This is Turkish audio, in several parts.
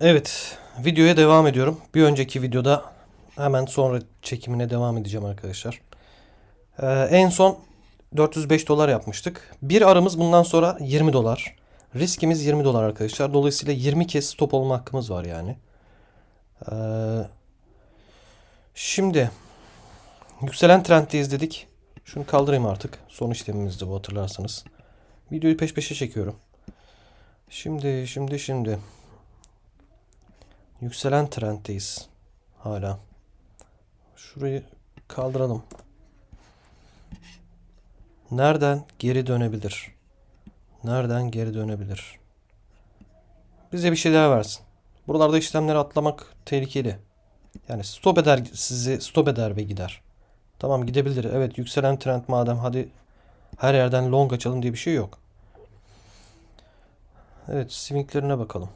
Evet, videoya devam ediyorum. Bir önceki videoda hemen sonra çekimine devam edeceğim arkadaşlar. Ee, en son 405 dolar yapmıştık. Bir aramız bundan sonra 20 dolar. Riskimiz 20 dolar arkadaşlar. Dolayısıyla 20 kez stop olma hakkımız var yani. Ee, şimdi yükselen trenddeyiz dedik. Şunu kaldırayım artık. Son işlemimizdi bu hatırlarsanız. Videoyu peş peşe çekiyorum. Şimdi, şimdi, şimdi. Yükselen trenddeyiz. Hala. Şurayı kaldıralım. Nereden geri dönebilir? Nereden geri dönebilir? Bize bir şeyler versin. Buralarda işlemleri atlamak tehlikeli. Yani stop eder sizi stop eder ve gider. Tamam gidebilir. Evet yükselen trend madem hadi her yerden long açalım diye bir şey yok. Evet swinglerine bakalım.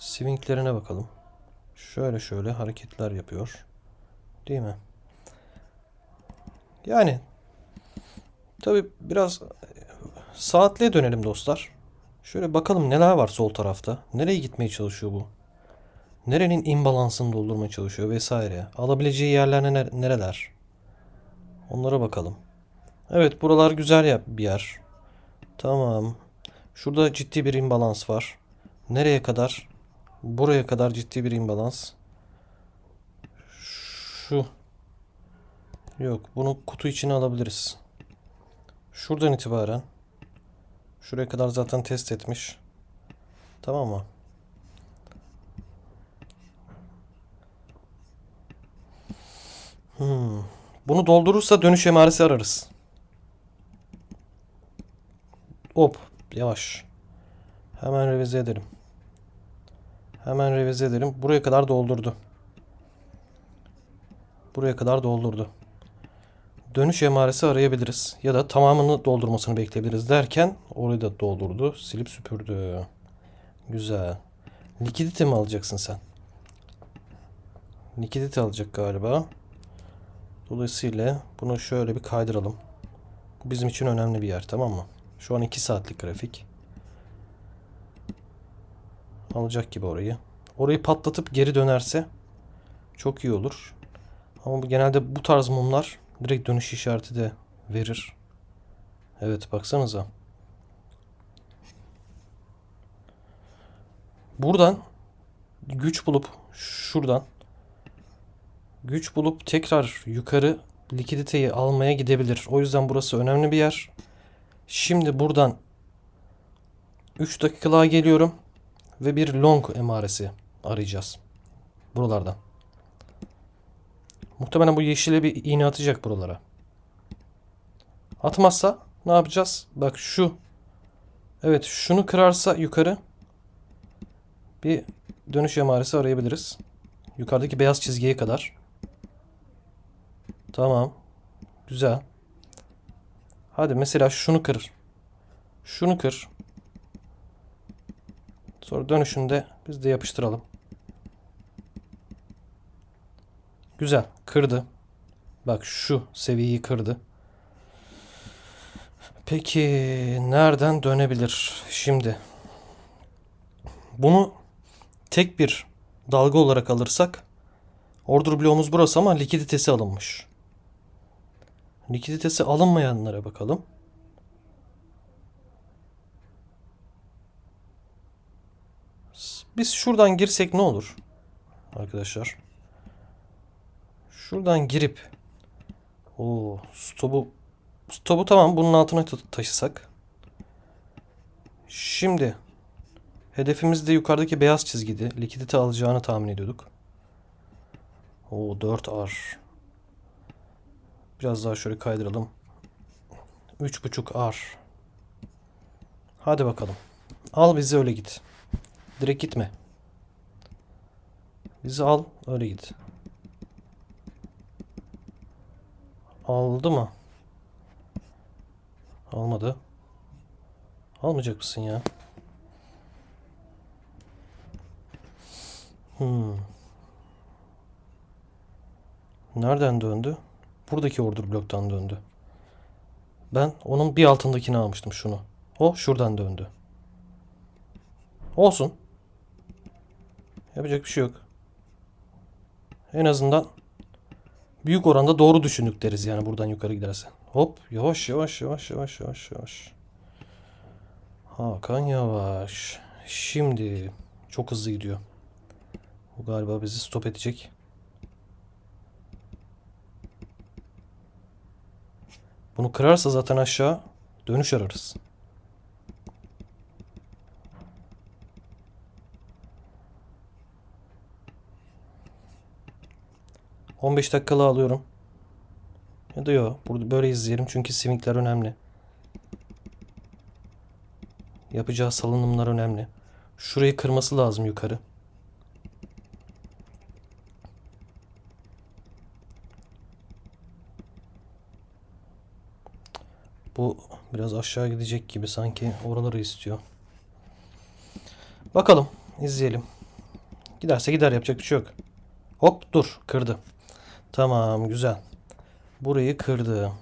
Swinglerine bakalım. Şöyle şöyle hareketler yapıyor. Değil mi? Yani tabi biraz saatliğe dönelim dostlar. Şöyle bakalım neler var sol tarafta. Nereye gitmeye çalışıyor bu? Nerenin imbalansını doldurmaya çalışıyor vesaire. Alabileceği yerler nere- nereler? Onlara bakalım. Evet buralar güzel bir yer. Tamam. Şurada ciddi bir imbalans var. Nereye kadar? Buraya kadar ciddi bir imbalans. Şu. Yok bunu kutu içine alabiliriz. Şuradan itibaren. Şuraya kadar zaten test etmiş. Tamam mı? Hmm. Bunu doldurursa dönüş emaresi ararız. Hop. Yavaş. Hemen revize edelim. Hemen revize edelim. Buraya kadar doldurdu. Buraya kadar doldurdu. Dönüş emaresi arayabiliriz. Ya da tamamını doldurmasını bekleyebiliriz derken orayı da doldurdu. Silip süpürdü. Güzel. Likidite mi alacaksın sen? Likidite alacak galiba. Dolayısıyla bunu şöyle bir kaydıralım. Bu bizim için önemli bir yer tamam mı? Şu an 2 saatlik grafik. Alacak gibi orayı. Orayı patlatıp geri dönerse çok iyi olur. Ama genelde bu tarz mumlar direkt dönüş işareti de verir. Evet baksanıza. Buradan güç bulup şuradan güç bulup tekrar yukarı likiditeyi almaya gidebilir. O yüzden burası önemli bir yer. Şimdi buradan 3 dakikalığa geliyorum ve bir long emaresi arayacağız. Buralardan. Muhtemelen bu yeşile bir iğne atacak buralara. Atmazsa ne yapacağız? Bak şu. Evet şunu kırarsa yukarı bir dönüş emaresi arayabiliriz. Yukarıdaki beyaz çizgiye kadar. Tamam. Güzel. Hadi mesela şunu kır. Şunu kır. Sonra dönüşünde biz de yapıştıralım. Güzel. Kırdı. Bak şu seviyeyi kırdı. Peki nereden dönebilir? Şimdi bunu tek bir dalga olarak alırsak order bloğumuz burası ama likiditesi alınmış. Likiditesi alınmayanlara bakalım. Biz şuradan girsek ne olur? Arkadaşlar. Şuradan girip o stopu stopu tamam bunun altına ta- taşısak. Şimdi hedefimiz de yukarıdaki beyaz çizgiydi. Likidite alacağını tahmin ediyorduk. O 4R. Biraz daha şöyle kaydıralım. 3.5 R. Hadi bakalım. Al bizi öyle git. Direkt gitme. Bizi al öyle git. Aldı mı? Almadı. Almayacak mısın ya? Hmm. Nereden döndü? Buradaki order bloktan döndü. Ben onun bir altındakini almıştım şunu. O şuradan döndü. Olsun. Yapacak bir şey yok. En azından büyük oranda doğru düşündük deriz yani buradan yukarı giderse. Hop yavaş yavaş yavaş yavaş yavaş yavaş. Hakan yavaş. Şimdi çok hızlı gidiyor. Bu galiba bizi stop edecek. Bunu kırarsa zaten aşağı dönüş ararız. ...15 dakikalı alıyorum. Ya da yok. Burada böyle izleyelim çünkü swingler önemli. Yapacağı salınımlar önemli. Şurayı kırması lazım yukarı. Bu biraz aşağı gidecek gibi sanki oraları istiyor. Bakalım izleyelim. Giderse gider yapacak bir şey yok. Hop dur kırdı. Tamam güzel. Burayı kırdı.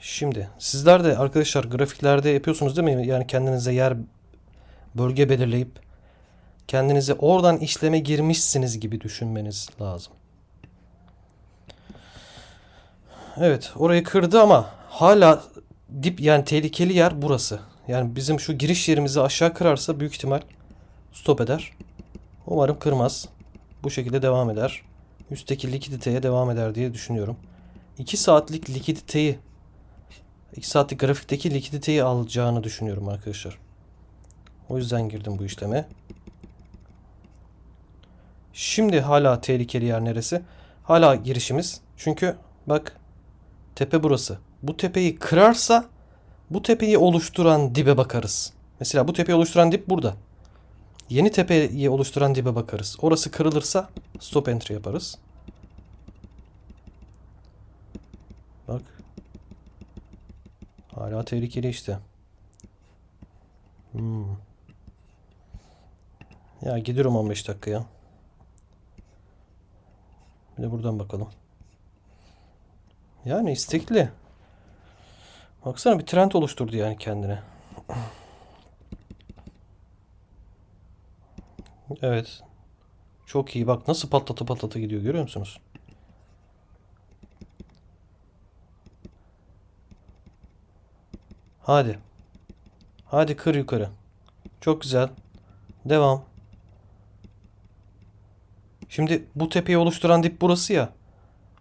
Şimdi sizler de arkadaşlar grafiklerde yapıyorsunuz değil mi? Yani kendinize yer bölge belirleyip kendinize oradan işleme girmişsiniz gibi düşünmeniz lazım. Evet orayı kırdı ama hala dip yani tehlikeli yer burası. Yani bizim şu giriş yerimizi aşağı kırarsa büyük ihtimal stop eder. Umarım kırmaz. Bu şekilde devam eder. Üstteki likiditeye devam eder diye düşünüyorum. 2 saatlik likiditeyi 2 saatlik grafikteki likiditeyi alacağını düşünüyorum arkadaşlar. O yüzden girdim bu işleme. Şimdi hala tehlikeli yer neresi? Hala girişimiz. Çünkü bak tepe burası. Bu tepeyi kırarsa bu tepeyi oluşturan dibe bakarız. Mesela bu tepeyi oluşturan dip burada. Yeni tepeyi oluşturan dibe bakarız. Orası kırılırsa stop entry yaparız. Bak. Hala tehlikeli işte. Hmm. Ya gidiyorum 15 dakikaya. Bir de buradan bakalım. Yani istekli. Baksana bir trend oluşturdu yani kendine. Evet. Çok iyi. Bak nasıl patlatı patlatı gidiyor görüyor musunuz? Hadi. Hadi kır yukarı. Çok güzel. Devam. Şimdi bu tepeyi oluşturan dip burası ya.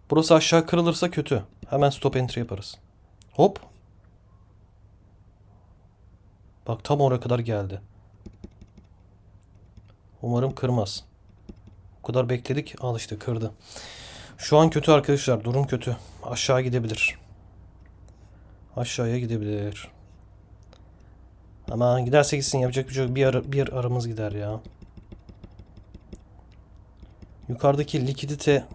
Burası aşağı kırılırsa kötü. Hemen stop entry yaparız. Hop. Bak tam oraya kadar geldi. Umarım kırmaz. O kadar bekledik. Al işte kırdı. Şu an kötü arkadaşlar. Durum kötü. Aşağı gidebilir. Aşağıya gidebilir. Ama giderse gitsin yapacak bir şey yok. Bir, ara, bir aramız gider ya. Yukarıdaki likidite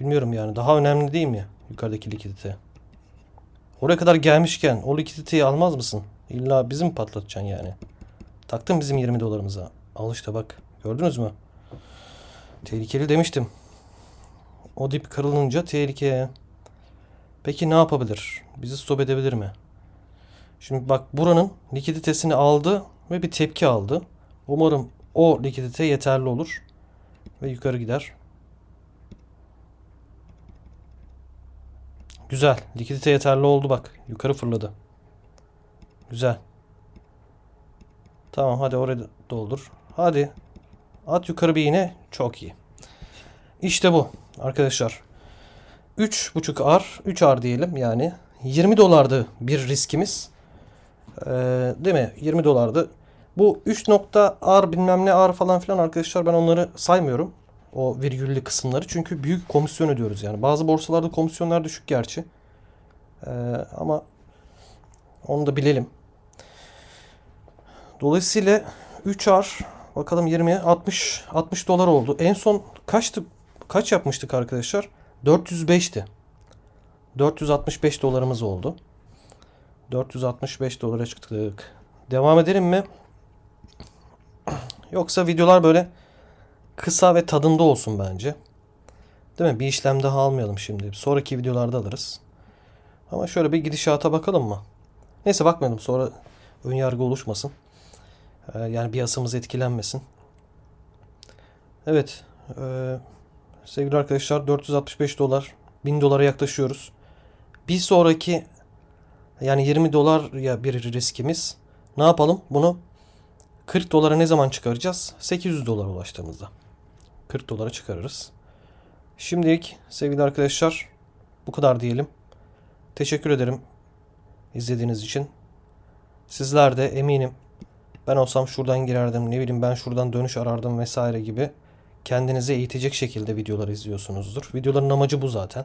bilmiyorum yani daha önemli değil mi? Yukarıdaki likidite. Oraya kadar gelmişken o likiditeyi almaz mısın? İlla bizim patlatacaksın yani. Taktın bizim 20 dolarımıza. Al işte bak. Gördünüz mü? Tehlikeli demiştim. O dip kırılınca tehlike. Peki ne yapabilir? Bizi stop edebilir mi? Şimdi bak buranın likiditesini aldı ve bir tepki aldı. Umarım o likidite yeterli olur ve yukarı gider. Güzel. Likidite yeterli oldu bak. Yukarı fırladı. Güzel. Tamam hadi oraya doldur. Hadi. At yukarı bir iğne. Çok iyi. İşte bu arkadaşlar. 3.5 R, 3 R diyelim yani. 20 dolardı bir riskimiz. Ee, değil mi? 20 dolardı. Bu 3 nokta R bilmem ne R falan filan arkadaşlar ben onları saymıyorum. O virgüllü kısımları. Çünkü büyük komisyon ödüyoruz yani. Bazı borsalarda komisyonlar düşük gerçi. Ee, ama onu da bilelim. Dolayısıyla 3R bakalım 20 60 60 dolar oldu. En son kaçtı kaç yapmıştık arkadaşlar? 405'ti. 465 dolarımız oldu. 465 dolara çıktık. Devam edelim mi? Yoksa videolar böyle kısa ve tadında olsun bence. Değil mi? Bir işlem daha almayalım şimdi. Sonraki videolarda alırız. Ama şöyle bir gidişata bakalım mı? Neyse bakmayalım sonra ön yargı oluşmasın. Ee, yani bir yasımız etkilenmesin. Evet. eee, sevgili arkadaşlar 465 dolar. 1000 dolara yaklaşıyoruz. Bir sonraki yani 20 dolar ya bir riskimiz. Ne yapalım? Bunu 40 dolara ne zaman çıkaracağız? 800 dolara ulaştığımızda. 40 dolara çıkarırız. Şimdilik sevgili arkadaşlar bu kadar diyelim. Teşekkür ederim izlediğiniz için. Sizler de eminim ben olsam şuradan girerdim ne bileyim ben şuradan dönüş arardım vesaire gibi kendinizi eğitecek şekilde videolar izliyorsunuzdur. Videoların amacı bu zaten.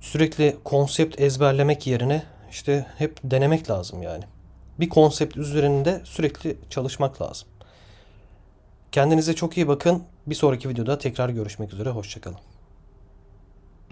Sürekli konsept ezberlemek yerine işte hep denemek lazım yani. Bir konsept üzerinde sürekli çalışmak lazım. Kendinize çok iyi bakın. Bir sonraki videoda tekrar görüşmek üzere. Hoşçakalın.